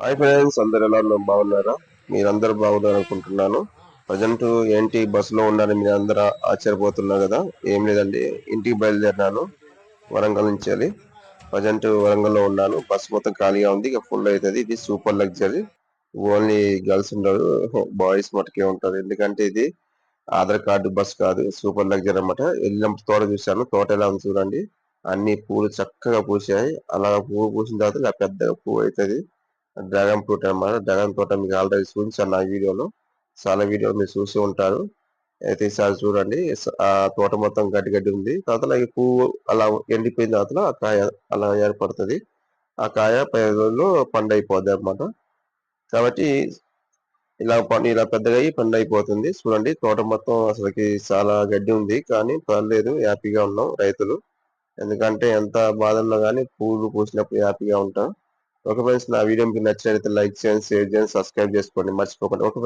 Hi friends అందరు ఎలా ఉన్నారు? బాగున్నారా? మీరందరూ బాగున్నారు అనుకుంటున్నాను. ప్రజెంట్ ఏంటి బస్సులో ఉండాలని మీరు అందరూ ఆశ్చర్యపోతున్నారు కదా? ఏం లేదండి ఇంటికి బయలుదేరినాను వరంగల్ నుంచి అది ప్రజెంట్ వరంగల్లో ఉన్నాను బస్ మొత్తం ఖాళీగా ఉంది ఇక ఫుల్ అవుతుంది. ఇది సూపర్ లగ్జరీ ఓన్లీ గర్ల్స్ ఉండరు బాయ్స్ మటుకే ఉంటారు. ఎందుకంటే ఇది ఆధార్ కార్డు బస్ కాదు సూపర్ లగ్జరీ అన్నమాట. వెళ్ళినప్పుడు తోట చూశాను తోట ఎలా ఉంది చూడండి. అన్ని పూలు చక్కగా పూసాయి అలా పువ్వు పూసిన తర్వాత ఇలా పెద్దగా పువ్వు అవుతుంది. డ్రాగన్ ఫ్రూట్ అన్నమాట. డ్రాగన్ తోట మీకు ఆల్రెడీ చూపించాను నా వీడియోలో. చాలా వీడియోలు మీరు చూసి ఉంటారు. అయితే ఈసారి చూడండి. ఆ తోట మొత్తం గడ్డి గడ్డి ఉంది. తర్వాత ఈ పువ్వు అలా ఎండిపోయిన తర్వాత ఆ కాయ అలా ఏర్పడుతుంది. ఆ కాయ పది రోజుల్లో పండు అయిపోద్ది అనమాట కాబట్టి ఇలా పండు ఇలా పెద్దగా అయ్యి పండు అయిపోతుంది చూడండి తోట మొత్తం అసలుకి చాలా గడ్డి ఉంది. కానీ పర్లేదు హ్యాపీగా ఉన్నాం రైతులు. ఎందుకంటే ఎంత బాధ ఉన్నా కానీ పూలు పూసినప్పుడు హ్యాపీగా ఉంటాం. ఒక ఫ్రెండ్స్ నా వీడియో మీకు నచ్చినట్లయితే లైక్ చేయండి షేర్ చేయండి సబ్స్క్రైబ్ చేసుకోండి. మర్చిపోకండి. ఒక